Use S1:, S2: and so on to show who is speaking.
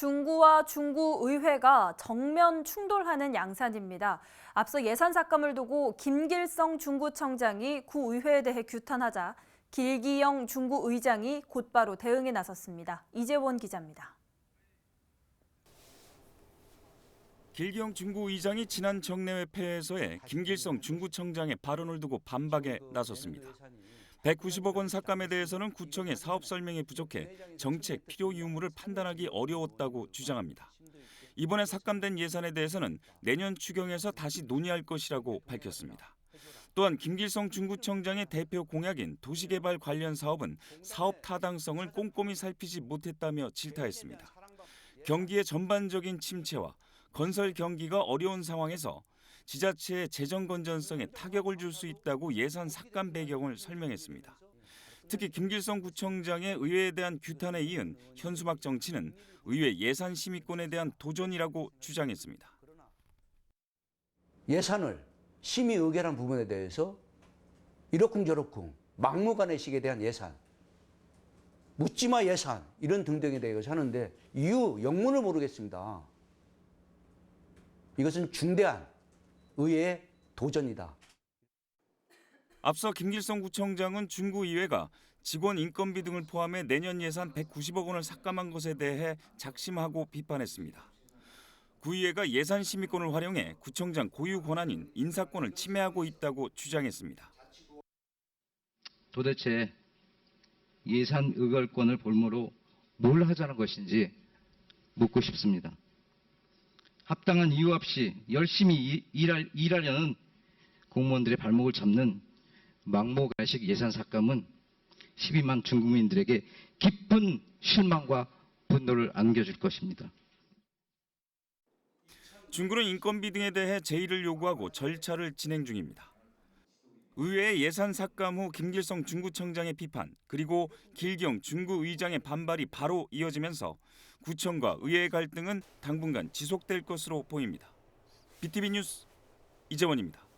S1: 중구와 중구 의회가 정면 충돌하는 양산입니다. 앞서 예산 삭감을 두고 김길성 중구청장이 구의회에 대해 규탄하자 길기영 중구 의장이 곧바로 대응에 나섰습니다. 이재원 기자입니다.
S2: 길기영 중구 의장이 지난 정례회 폐에서의 김길성 중구청장의 발언을 두고 반박에 나섰습니다. 190억 원 삭감에 대해서는 구청의 사업 설명이 부족해 정책 필요 유무를 판단하기 어려웠다고 주장합니다. 이번에 삭감된 예산에 대해서는 내년 추경에서 다시 논의할 것이라고 밝혔습니다. 또한 김길성 중구청장의 대표 공약인 도시개발 관련 사업은 사업 타당성을 꼼꼼히 살피지 못했다며 질타했습니다. 경기의 전반적인 침체와 건설 경기가 어려운 상황에서 지자체의 재정 건전성에 타격을 줄 수 있다고 예산 삭감 배경을 설명했습니다. 특히 김길성 구청장의 의회에 대한 규탄에 이은 현수막 정치는 의회 예산 심의권에 대한 도전이라고 주장했습니다.
S3: 예산을 심의 의결한 부분에 대해서 이러쿵저러쿵 막무가내식에 대한 예산, 묻지마 예산 이런 등등에 대해서 하는데 이유 영문을 모르겠습니다. 이것은 중대한 의회의 도전이다.
S2: 앞서 김길성 구청장은 중구의회가 직원 인건비 등을 포함해 내년 예산 190억 원을 삭감한 것에 대해 작심하고 비판했습니다. 구의회가 예산 심의권을 활용해 구청장 고유 권한인 인사권을 침해하고 있다고 주장했습니다.
S4: 도대체 예산 의결권을 볼모로 뭘 하자는 것인지 묻고 싶습니다. 합당한 이유 없이 열심히 이- 일할, 일하려는 공무원들의 발목을 잡는 막무가내식 예산 삭감은 12만 중국민들에게 깊은 실망과 분노를 안겨줄 것입니다.
S2: 중구는 인건비 등에 대해 제의를 요구하고 절차를 진행 중입니다. 의회의 예산 삭감 후 김길성 중구청장의 비판 그리고 길경 중구의장의 반발이 바로 이어지면서 구청과 의회의 갈등은 당분간 지속될 것으로 보입니다. BTV 뉴스 이재원입니다.